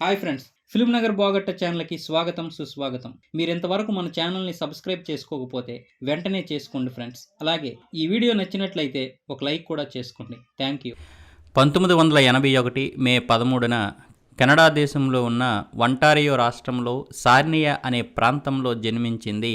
Hi friends film Nagar బాగట్ట ఛానల్కి స్వాగతం సుస్వాగతం. మీరు ఇంతవరకు మన ఛానల్ని సబ్స్క్రైబ్ చేసుకోకపోతే వెంటనే చేసుకోండి ఫ్రెండ్స్. అలాగే ఈ వీడియో నచ్చినట్లయితే ఒక లైక్ కూడా చేసుకోండి. Thank you. పంతొమ్మిది వందల ఎనభై ఒకటి మే పదమూడున కెనడా దేశంలో ఉన్న వంటారియో రాష్ట్రంలో సార్నియా అనే ప్రాంతంలో జన్మించింది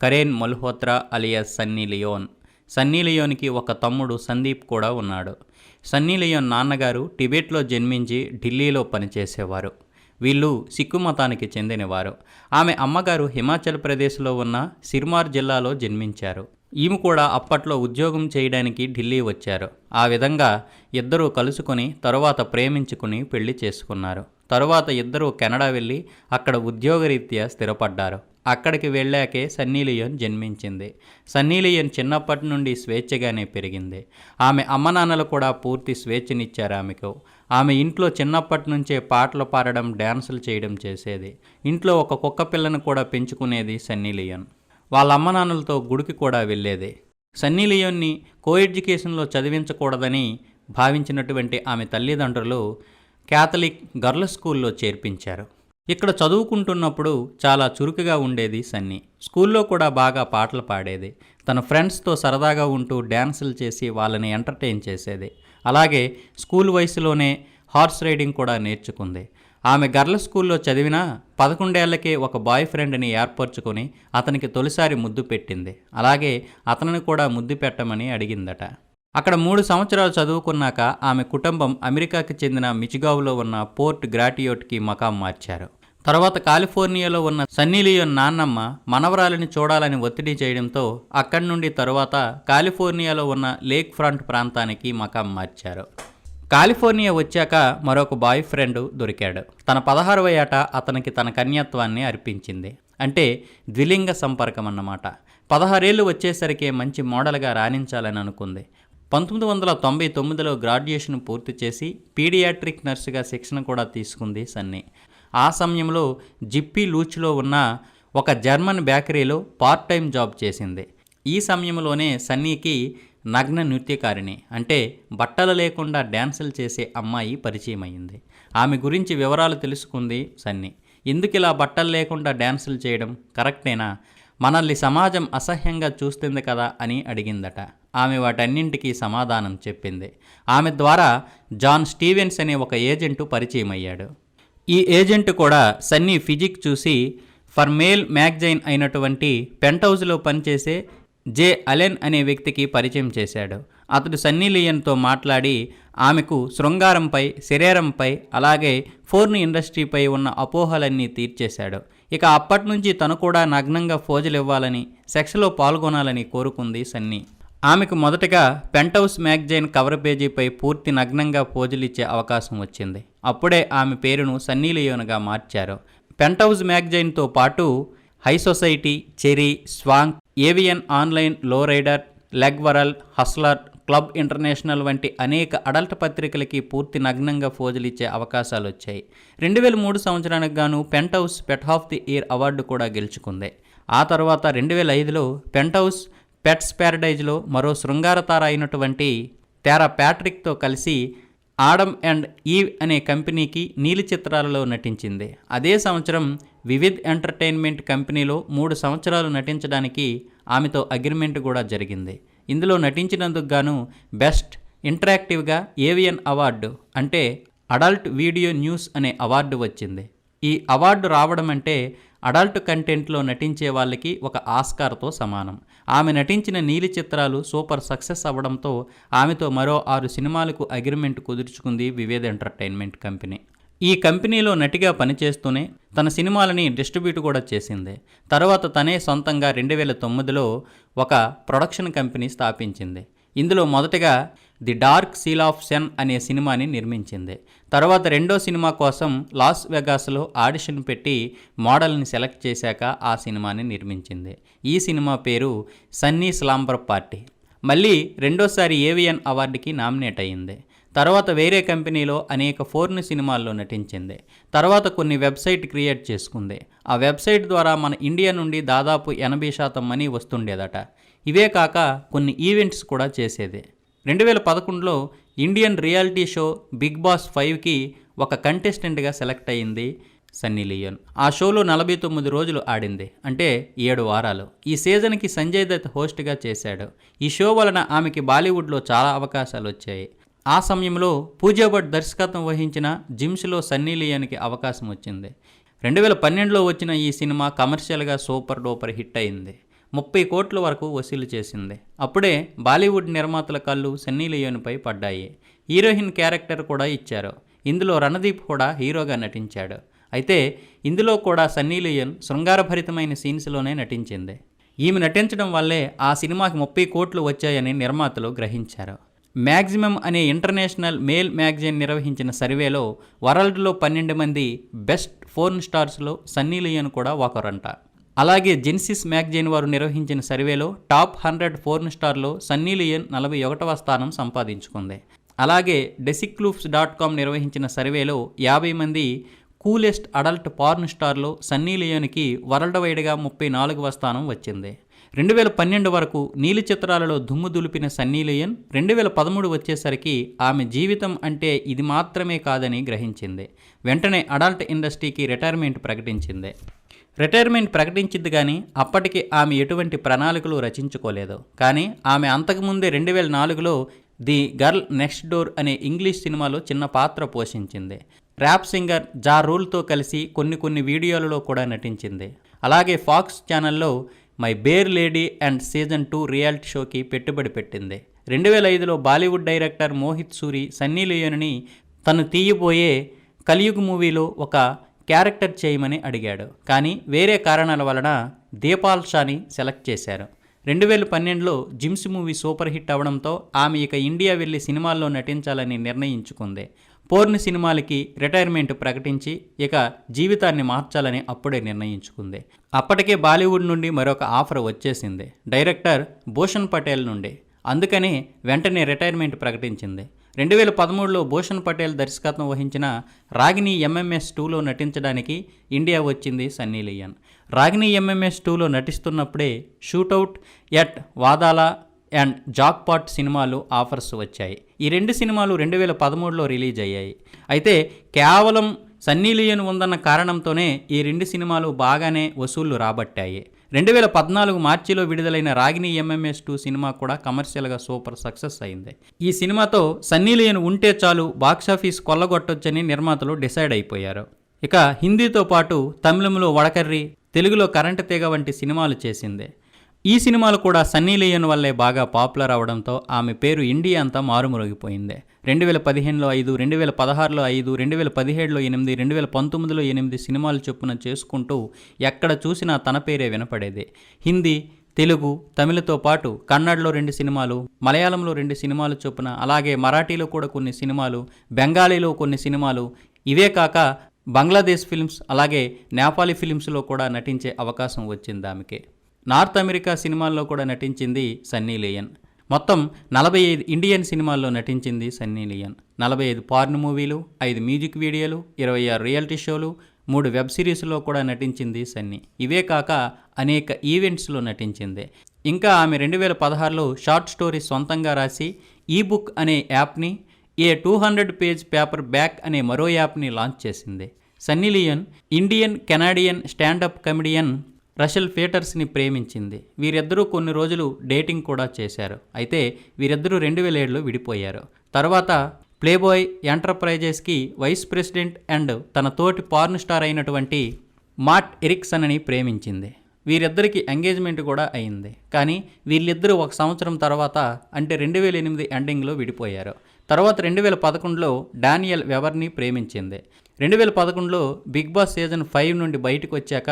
Karen Malhotra alias Sunny Leone. Sunny లియోన్కి ఒక తమ్ముడు సందీప్ కూడా ఉన్నాడు. సన్నీ లియోన్ నాన్నగారు టిబెట్లో జన్మించి ఢిల్లీలో పనిచేసేవారు. వీళ్ళు సిక్కు మతానికి చెందినవారు. ఆమె అమ్మగారు హిమాచల్ ప్రదేశ్లో ఉన్న సిర్మార్ జిల్లాలో జన్మించారు. ఈమె కూడా అప్పట్లో ఉద్యోగం చేయడానికి ఢిల్లీ వచ్చారు. ఆ విధంగా ఇద్దరూ కలుసుకొని తరువాత ప్రేమించుకుని పెళ్ళి చేసుకున్నారు. తరువాత ఇద్దరూ కెనడా వెళ్ళి అక్కడ ఉద్యోగరీత్యా స్థిరపడ్డారు. అక్కడికి వెళ్ళాకే సన్నీలియోన్ జన్మించింది. సన్నీలియోన్ చిన్నప్పటి నుండి స్వేచ్ఛగానే పెరిగింది. ఆమె అమ్మనాన్నలు కూడా పూర్తి స్వేచ్ఛనిచ్చారు ఆమెకు. ఆమె ఇంట్లో చిన్నప్పటి నుంచే పాటలు పాడడం డ్యాన్సులు చేయడం చేసేది. ఇంట్లో ఒక కుక్క పిల్లను కూడా పెంచుకునేది సన్నీలియోన్. వాళ్ళ అమ్మనాన్నలతో గుడికి కూడా వెళ్ళేది. సన్నీ లియోన్ని కో ఎడ్యుకేషన్లో చదివించకూడదని భావించినటువంటి ఆమె తల్లిదండ్రులు క్యాథలిక్ గర్ల్ స్కూల్లో చేర్పించారు. ఇక్కడ చదువుకుంటున్నప్పుడు చాలా చురుకుగా ఉండేది సన్నీ. స్కూల్లో కూడా బాగా పాటలు పాడేది. తన ఫ్రెండ్స్తో సరదాగా ఉంటూ డ్యాన్సులు చేసి వాళ్ళని ఎంటర్టైన్ చేసేది. అలాగే స్కూల్ వయసులోనే హార్స్ రైడింగ్ కూడా నేర్చుకుంది. ఆమె గర్ల స్కూల్లో చదివినా పదకొండేళ్ళకే ఒక బాయ్ ఫ్రెండ్ని ఏర్పరచుకొని అతనికి తొలిసారి ముద్దు పెట్టింది. అలాగే అతనిని కూడా ముద్దు పెట్టమని అడిగిందట. అక్కడ మూడు సంవత్సరాలు చదువుకున్నాక ఆమె కుటుంబం అమెరికాకి చెందిన మిచిగావ్లో ఉన్న పోర్ట్ గ్రాటియోట్కి మకాం మార్చారు. తర్వాత కాలిఫోర్నియాలో ఉన్న సన్నీలియోన్ నాన్నమ్మ మనవరాలిని చూడాలని ఒత్తిడి చేయడంతో అక్కడి నుండి తరువాత కాలిఫోర్నియాలో ఉన్న లేక్ ఫ్రంట్ ప్రాంతానికి మకాం మార్చారు. కాలిఫోర్నియా వచ్చాక మరొక బాయ్ ఫ్రెండ్ దొరికాడు. తన పదహారవ ఏట అతనికి తన కన్యత్వాన్ని అర్పించింది. అంటే ద్విలింగ సంపర్కం అన్నమాట. పదహారేళ్ళు వచ్చేసరికి మంచి మోడల్గా రాణించాలని అనుకుంది. పంతొమ్మిది వందల తొంభై తొమ్మిదిలో గ్రాడ్యుయేషన్ పూర్తి చేసి పీడియాట్రిక్ నర్సుగా శిక్షణ కూడా తీసుకుంది సన్నీ. ఆ సమయంలో జిప్పీ లూచ్లో ఉన్న ఒక జర్మన్ బేకరీలో పార్ట్ టైం జాబ్ చేసింది. ఈ సమయంలోనే సన్నీకి నగ్న నృత్యకారిణి అంటే బట్టలు లేకుండా డ్యాన్సులు చేసే అమ్మాయి పరిచయం అయింది ఆమె గురించి వివరాలు తెలుసుకుంది సన్నీ. ఎందుకు ఇలా బట్టలు లేకుండా డ్యాన్సులు చేయడం? కరెక్టేనా? మనల్ని సమాజం అసహ్యంగా చూస్తుంది కదా అని అడిగిందట. ఆమె వాటన్నింటికీ సమాధానం చెప్పింది. ఆమె ద్వారా జాన్ స్టీవెన్స్ అనే ఒక ఏజెంటు పరిచయం అయ్యాడు ఈ ఏజెంట్ కూడా సన్నీ ఫిజిక్ చూసి ఫర్ మేల్ మ్యాగజైన్ అయినటువంటి పెంట్ హౌస్లో పనిచేసే జే అలెన్ అనే వ్యక్తికి పరిచయం చేశాడు. అతడు సన్నీ లియన్తో మాట్లాడి ఆమెకు శృంగారంపై శరీరంపై అలాగే ఫోర్న్ ఇండస్ట్రీపై ఉన్న అపోహలన్నీ తీర్చేశాడు. ఇక అప్పటి నుంచి తను కూడా నగ్నంగా ఫోజులు ఇవ్వాలని సెక్స్లో పాల్గొనాలని కోరుకుంది సన్నీ. ఆమెకు మొదటగా పెంటౌస్ మ్యాగజైన్ కవర్ పేజీపై పూర్తి నగ్నంగా పోజులిచ్చే అవకాశం వచ్చింది. అప్పుడే ఆమె పేరును సన్నీ లియోన్గా మార్చారు. పెంటౌస్ మ్యాగజైన్తో పాటు High Society Cheri Swank AVN ఆన్లైన్లో Rider Leg World Hustler Club International వంటి అనేక అడల్ట్ పత్రికలకి పూర్తి నగ్నంగా ఫోజులిచ్చే అవకాశాలు వచ్చాయి రెండు వేల మూడు సంవత్సరానికి గాను Penthouse Pet of the Year award కూడా గెలుచుకుంది. ఆ తర్వాత రెండు వేల ఐదులో పెంట్ హౌస్ పెట్స్ ప్యారడైజ్లో మరో శృంగారతార అయినటువంటి తేరా ప్యాట్రిక్తో కలిసి ఆడమ్ అండ్ ఈవ్ అనే కంపెనీకి నీలి చిత్రాలలో నటించింది. అదే సంవత్సరం వివిధ్ ఎంటర్టైన్మెంట్ కంపెనీలో మూడు సంవత్సరాలు నటించడానికి ఆమెతో అగ్రిమెంట్ కూడా జరిగింది. ఇందులో నటించినందుకు గాను బెస్ట్ ఇంటరాక్టివ్గా ఏవియన్ అవార్డు అంటే అడల్ట్ వీడియో న్యూస్ అనే అవార్డు వచ్చింది. ఈ అవార్డు రావడం అంటే అడల్ట్ కంటెంట్లో నటించే వాళ్ళకి ఒక ఆస్కార్తో సమానం. ఆమె నటించిన నీలి చిత్రాలు సూపర్ సక్సెస్ అవ్వడంతో ఆమెతో మరో ఆరు సినిమాలకు అగ్రిమెంట్ కుదుర్చుకుంది వివేద్ ఎంటర్టైన్మెంట్ కంపెనీ. ఈ కంపెనీలో నటిగా పనిచేస్తూనే తన సినిమాలని డిస్ట్రిబ్యూట్ కూడా చేసింది. తర్వాత తనే సొంతంగా రెండు వేల తొమ్మిదిలో ఒక ప్రొడక్షన్ కంపెనీ స్థాపించింది. ఇందులో మొదటగా the dark seal of sin అనే సినిమాని నిర్మించింది. తర్వాత రెండో సినిమా కోసం లాస్ వెగాస్లో ఆడిషన్ పెట్టి మోడల్ని సెలెక్ట్ చేశాక ఆ సినిమాని నిర్మించింది. ఈ సినిమా పేరు సన్నీ స్లాంబర్ పార్టీ. మళ్ళీ రెండోసారి ఏవియన్ అవార్డుకి నామినేట్ అయ్యింది. తర్వాత వేరే కంపెనీలో అనేక ఫోర్న్ సినిమాల్లో నటించింది. తర్వాత కొన్ని వెబ్సైట్ క్రియేట్ చేసుకుంది. ఆ వెబ్సైట్ ద్వారా మన ఇండియా నుండి దాదాపు ఎనభై శాతం మనీ వస్తుండేదట. ఇవే కాక కొన్ని ఈవెంట్స్ కూడా చేసేది. రెండు వేల పదకొండులో Indian reality show Bigg Boss ఫైవ్కి ఒక కంటెస్టెంట్గా సెలెక్ట్ అయింది సన్నీ లియోన్. ఆ షోలో నలభై తొమ్మిది రోజులు ఆడింది. అంటే ఏడు వారాలు. ఈ సీజన్కి సంజయ్ దత్ హోస్ట్గా చేశాడు. ఈ షో వలన ఆమెకి బాలీవుడ్లో చాలా అవకాశాలు వచ్చాయి. ఆ సమయంలో పూజా భట్ దర్శకత్వం వహించిన జిమ్స్లో సన్నీ లియోన్కి అవకాశం వచ్చింది. రెండు వేల పన్నెండులో వచ్చిన ఈ సినిమా కమర్షియల్గా సూపర్ డూపర్ హిట్ అయింది. ముప్పై కోట్ల వరకు వసూలు చేసింది. అప్పుడే బాలీవుడ్ నిర్మాతల కళ్ళు సన్నీ లియోన్పై పడ్డాయి. హీరోయిన్ క్యారెక్టర్ కూడా ఇచ్చారు. ఇందులో రణదీప్ కూడా హీరోగా నటించాడు. అయితే ఇందులో కూడా సన్నీ లియోన్ శృంగారభరితమైన సీన్స్లోనే నటించింది. ఈమె నటించడం వల్లే ఆ సినిమాకి ముప్పై కోట్లు వచ్చాయని నిర్మాతలు గ్రహించారు. మ్యాక్సిమం అనే ఇంటర్నేషనల్ మేల్ మ్యాగజైన్ నిర్వహించిన సర్వేలో వరల్డ్లో పన్నెండు మంది బెస్ట్ ఫోర్న్ స్టార్స్లో సన్నీ లియోన్ కూడా ఒకరంట. అలాగే జెన్సిస్ మ్యాగజైన్ వారు నిర్వహించిన సర్వేలో టాప్ హండ్రెడ్ ఫోర్న్ స్టార్లో సన్నీ లియోన్ నలభై ఒకటవ స్థానం సంపాదించుకుంది. అలాగే డెసిక్లూఫ్స్ డాట్ కామ్ నిర్వహించిన సర్వేలో యాభై మంది కూలెస్ట్ అడల్ట్ పార్న్ స్టార్లో సన్నీ లియోన్కి వరల్డ్ వైడ్గా ముప్పై నాలుగవ స్థానం వచ్చింది. రెండు వేల పన్నెండు వరకు నీలి చిత్రాలలో దుమ్ము దులిపిన సన్నీ లియోన్ రెండు వేల పదమూడు వచ్చేసరికి ఆమె జీవితం అంటే ఇది మాత్రమే కాదని గ్రహించింది. వెంటనే అడల్ట్ ఇండస్ట్రీకి రిటైర్మెంట్ ప్రకటించింది. రిటైర్మెంట్ ప్రకటించింది కానీ అప్పటికి ఆమె ఎటువంటి ప్రణాళికలు రచించుకోలేదు. కానీ ఆమె అంతకుముందే రెండు వేల నాలుగులో ది గర్ల్ నెక్స్ట్ డోర్ అనే ఇంగ్లీష్ సినిమాలో చిన్న పాత్ర పోషించింది. ర్యాప్ సింగర్ జా రూల్తో కలిసి కొన్ని కొన్ని వీడియోలలో కూడా నటించింది. అలాగే ఫాక్స్ ఛానల్లో My Bare Lady and season two reality షోకి పెట్టుబడి పెట్టింది. రెండు వేల ఐదులో బాలీవుడ్ డైరెక్టర్ మోహిత్ సూరి సన్నీ లియోన్ని తను తీయబోయే కలియుగ్ మూవీలో ఒక క్యారెక్టర్ చేయమని అడిగాడు. కానీ వేరే కారణాల వలన దీపాల్ షాని సెలెక్ట్ చేశారు. రెండు వేల పన్నెండులో జిమ్స్ మూవీ సూపర్ హిట్ అవడంతో ఆమె ఇక ఇండియా వెళ్ళి సినిమాల్లో నటించాలని నిర్ణయించుకుంది. పోర్న్ సినిమాలకి రిటైర్మెంట్ ప్రకటించి ఇక జీవితాన్ని మార్చాలని అప్పుడే నిర్ణయించుకుంది. అప్పటికే బాలీవుడ్ నుండి మరొక ఆఫర్ వచ్చేసింది. డైరెక్టర్ భూషణ్ పటేల్ నుండి. అందుకని వెంటనే రిటైర్మెంట్ ప్రకటించింది. రెండు వేల పదమూడులో భూషణ్ పటేల్ దర్శకత్వం వహించిన రాగిని ఎంఎంఎస్ టూలో నటించడానికి ఇండియా వచ్చింది సన్నీ లియన్ రాగిని ఎంఎంఎస్ టూలో నటిస్తున్నప్పుడే shootout at Wadala and jackpot సినిమాలు ఆఫర్స్ వచ్చాయి. ఈ రెండు సినిమాలు రెండు వేల పదమూడులో రిలీజ్ అయ్యాయి. అయితే కేవలం సన్నీ లియోన్ ఉందన్న కారణంతోనే ఈ రెండు సినిమాలు బాగానే వసూళ్ళు రాబట్టాయి. రెండు వేల పద్నాలుగు మార్చిలో విడుదలైన రాగిని ఎంఎంఎస్ టూ సినిమా కూడా కమర్షియల్గా సూపర్ సక్సెస్ అయింది. ఈ సినిమాతో సన్నీ లియోన్ ఉంటే చాలు బాక్సాఫీస్ కొల్లగొట్టొచ్చని నిర్మాతలు డిసైడ్ అయిపోయారు. ఇక హిందీతో పాటు తమిళంలో వడకర్రి తెలుగులో కరెంటు తీగ వంటి సినిమాలు చేసింది. ఈ సినిమాలు కూడా సన్నీ లియోన్ వల్లే బాగా పాపులర్ అవడంతో ఆమె పేరు ఇండియా అంతా మారుమరుగిపోయింది రెండు వేల పదిహేనులో ఐదు రెండు వేల పదహారులో ఐదు రెండు వేల పదిహేడులో ఎనిమిది రెండు వేల పంతొమ్మిదిలో ఎనిమిది సినిమాలు చొప్పున చేసుకుంటూ ఎక్కడ చూసినా తన పేరే వినపడేది. హిందీ తెలుగు తమిళతో పాటు కన్నడలో రెండు సినిమాలు మలయాళంలో రెండు సినిమాలు చొప్పున అలాగే మరాఠీలో కూడా కొన్ని సినిమాలు బెంగాలీలో కొన్ని సినిమాలు ఇవే కాక బంగ్లాదేశ్ ఫిల్మ్స్ అలాగే నేపాలీ ఫిల్మ్స్లో కూడా నటించే అవకాశం వచ్చింది ఆమెకే. నార్త్ అమెరికా సినిమాల్లో కూడా నటించింది సన్నీ లేయన్. మొత్తం నలభై ఐదు ఇండియన్ సినిమాల్లో నటించింది సన్నీ లియన్. నలభై ఐదు పార్న్ మూవీలు ఐదు మ్యూజిక్ వీడియోలు ఇరవై ఆరు రియాలిటీ షోలు మూడు వెబ్ సిరీస్లో కూడా నటించింది సన్నీ. ఇవే కాక అనేక ఈవెంట్స్లో నటించింది. ఇంకా ఆమె రెండు వేల పదహారులో షార్ట్ స్టోరీ సొంతంగా రాసి ఈ బుక్ అనే యాప్ని a two hundred page paperback అనే మరో యాప్ని లాంచ్ చేసింది. Sunny Leone Indian Canadian standup comedian Russell ఫీటర్స్ని ప్రేమించింది. వీరిద్దరూ కొన్ని రోజులు డేటింగ్ కూడా చేశారు. అయితే వీరిద్దరూ రెండు వేల ఏడులో విడిపోయారు. తర్వాత ప్లేబాయ్ ఎంటర్ప్రైజెస్కి వైస్ ప్రెసిడెంట్ అండ్ తన తోటి పార్న్ స్టార్ అయినటువంటి మాట్ ఎరిక్సన్ అని ప్రేమించింది. వీరిద్దరికి ఎంగేజ్మెంట్ కూడా అయింది. కానీ వీళ్ళిద్దరూ ఒక సంవత్సరం తర్వాత అంటే రెండు వేల ఎనిమిది ఎండింగ్లో విడిపోయారు. తర్వాత రెండు వేల పదకొండులో డానియల్ వెవర్ని ప్రేమించింది. రెండు వేల పదకొండులో బిగ్ బాస్ సీజన్ ఫైవ్ నుండి బయటకు వచ్చాక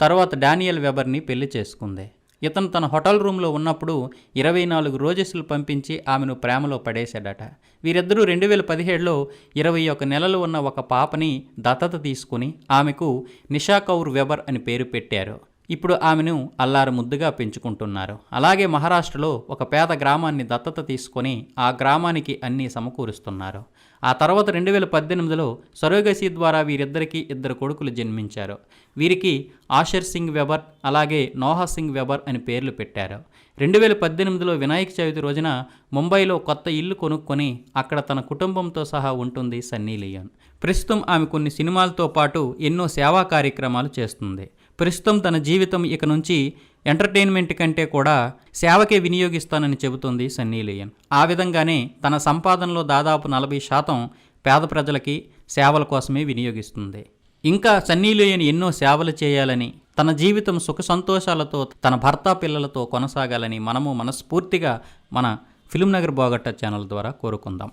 తర్వాత డానియల్ వెబర్ని పెళ్ళి చేసుకుంది. ఇతను తన హోటల్ రూమ్లో ఉన్నప్పుడు ఇరవై నాలుగు రోజెస్లు పంపించి ఆమెను ప్రేమలో పడేశాడట. వీరిద్దరూ రెండు వేల పదిహేడులో ఇరవై ఒక నెలలు ఉన్న ఒక పాపని దత్తత తీసుకుని ఆమెకు నిషా కౌర్ వెబర్ అని పేరు పెట్టారు. ఇప్పుడు ఆమెను అల్లారు ముద్దుగా పెంచుకుంటున్నారు. అలాగే మహారాష్ట్రలో ఒక పేద గ్రామాన్ని దత్తత తీసుకొని ఆ గ్రామానికి అన్నీ సమకూరుస్తున్నారు. ఆ తర్వాత రెండు వేల పద్దెనిమిదిలో సరోగసి ద్వారా వీరిద్దరికీ ఇద్దరు కొడుకులు జన్మించారు. వీరికి ఆషర్ సింగ్ వెబర్ అలాగే నోహా సింగ్ వెబర్ అని పేర్లు పెట్టారు. రెండు వేల పద్దెనిమిదిలో వినాయక చవితి రోజున ముంబైలో కొత్త ఇల్లు కొనుక్కొని అక్కడ తన కుటుంబంతో సహా ఉంటుంది సన్నీ లియోన్. ప్రస్తుతం ఆమె కొన్ని సినిమాలతో పాటు ఎన్నో సేవా కార్యక్రమాలు చేస్తుంది. ప్రస్తుతం తన జీవితం ఇక నుంచి ఎంటర్టైన్మెంట్ కంటే కూడా సేవకే వినియోగిస్తానని చెబుతోంది సన్నీ లియన్. ఆ విధంగానే తన సంపాదనలో దాదాపు నలభై శాతం పేద ప్రజలకి సేవల కోసమే వినియోగిస్తుంది. ఇంకా సన్నీ లియన్ ఎన్నో సేవలు చేయాలని తన జీవితం సుఖ సంతోషాలతో తన భర్త పిల్లలతో కొనసాగాలని మనము మనస్ఫూర్తిగా మన ఫిల్మ్ నగర్ బోగట్ట ఛానల్ ద్వారా కోరుకుందాం.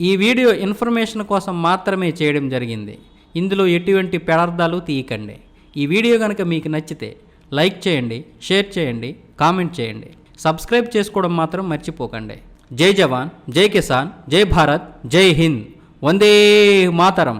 ఈ వీడియో ఇన్ఫర్మేషన్ కోసం మాత్రమే చేయడం జరిగింది. ఇందులో ఎటువంటి పెడార్థాలు తీయకండి. ఈ వీడియో కనుక మీకు నచ్చితే లైక్ చేయండి షేర్ చేయండి కామెంట్ చేయండి. సబ్స్క్రైబ్ చేసుకోవడం మాత్రం మర్చిపోకండి. జై జవాన్ జై కిసాన్ జై భారత్ జై హింద్. వందే మాతరం.